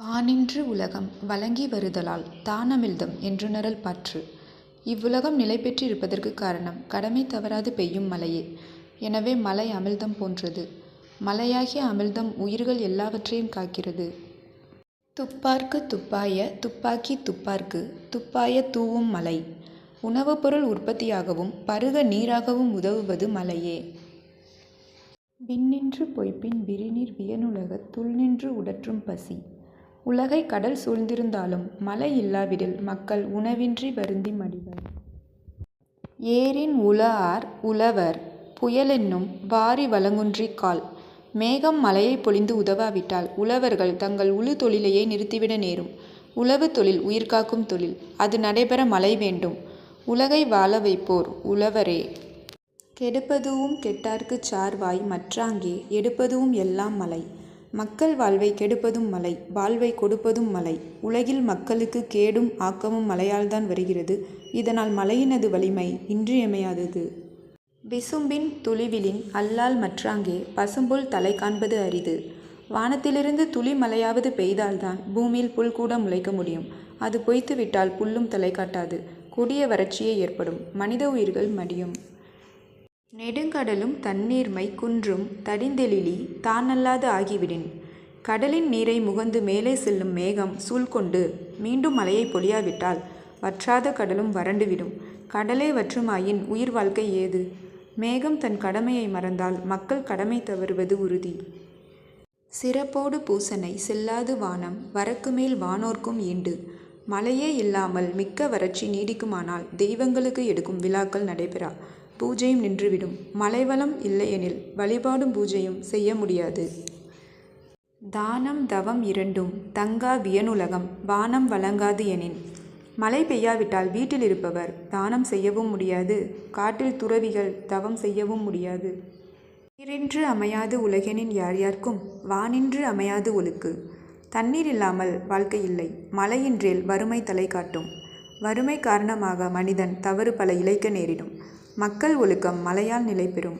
வானின்று உலகம் வழங்கி வருதலால் தானமிழ்தம் என்றுணரல் பற்று. இவ்வுலகம் நிலைபெற்றிருப்பதற்குக் காரணம் கடமை தவறாது பெய்யும் மலையே எனவே மலை அமிழ்தம் போன்றது. மலையாகிய அமிழ்தம் உயிர்கள் எல்லாவற்றையும் காக்கிறது. துப்பார்க்கு துப்பாய துப்பாக்கி துப்பார்க்கு துப்பாய தூவும் மலை உணவுப் பொருள் உற்பத்தியாகவும் பருக நீராகவும் உதவுவது மலையே விண்ணின்று பொய்ப்பின் விரிநீர் வியனுலக துள்நின்று உடற்றும் பசி. உலகை கடல் சூழ்ந்திருந்தாலும் மழை இல்லாவிடில் மக்கள் உணவின்றி வருந்தி மடிவர். ஏரின் உழஆர் உழவர் புயலென்னும் வாரி வழங்குன்றிக் கால். மேகம் மலையை பொழிந்து உதவாவிட்டால் உழவர்கள் தங்கள் உழு தொழிலையே நிறுத்திவிட நேரும். உழவு தொழில் உயிர்காக்கும் தொழில். அது நடைபெற மழை வேண்டும். உலகை வாழ வைப்போர் உழவரே. கெடுப்பதுவும் கெட்டார்க்குச் சார்வாய் மற்றாங்கே எடுப்பதுவும் எல்லாம் மழை. மக்கள் வாழ்வை கெடுப்பதும் மலை வாழ்வை கொடுப்பதும் மலை உலகில் மக்களுக்கு கேடும் ஆக்கமும் மலையால்தான் வருகிறது. இதனால் மலையினது வலிமை இன்றியமையாதது. விசும்பின் துளிவிலின் அல்லால் மற்றாங்கே பசும்புல் தலைகாண்பது அரிது. வானத்திலிருந்து துளி மழையாவது பெய்தால்தான் பூமியில் புல் கூட முளைக்க முடியும். அது பொய்த்துவிட்டால் புல்லும் தலை காட்டாது கொடிய வறட்சியே ஏற்படும். மனித உயிர்கள் மடியும். நெடுங்கடலும் தண்ணீர்மை குன்றும் தடிந்தெழிலி தானல்லாது ஆகிவிடின். கடலின் நீரை முகந்து மேலே செல்லும் மேகம் சூழ்கொண்டு மீண்டும் மலையை பொழியாவிட்டால் வற்றாத கடலும் வறண்டுவிடும். கடலே வற்றுமாயின் உயிர் வாழ்க்கை ஏது? மேகம் தன் கடமையை மறந்தால் மக்கள் கடமை தவறுவது உறுதி. சிறப்போடு பூசனை செல்லாது வானம் வரக்குமேல் வானோர்க்கும் ஈண்டு. மழையே இல்லாமல் மிக்க வறட்சி நீடிக்குமானால் தெய்வங்களுக்கு எடுக்கும் விழாக்கள் நடைபெறா. பூஜையும் நின்றுவிடும். மலைவளம் இல்லையெனில் வழிபாடும் பூஜையும் செய்ய முடியாது. தானம் தவம் இரண்டும் தங்கா வியனுலகம் வானம் வழங்காது எனின். மழை பெய்யாவிட்டால் வீட்டில் இருப்பவர் தானம் செய்யவும் முடியாது காட்டில் துறவிகள் தவம் செய்யவும் முடியாது. நீரின்று அமையாது உலகெனின் யார் யார்க்கும் வானின்று அமையாது ஒழுக்கு. தண்ணீர் இல்லாமல் வாழ்க்கை இல்லை. மழையின்றேல் வறுமை தலை காட்டும் வறுமை காரணமாக மனிதன் தவறு பல இழைக்க நேரிடும். மக்கள் ஒழுக்கம் மழையால் நிலைபெறும்.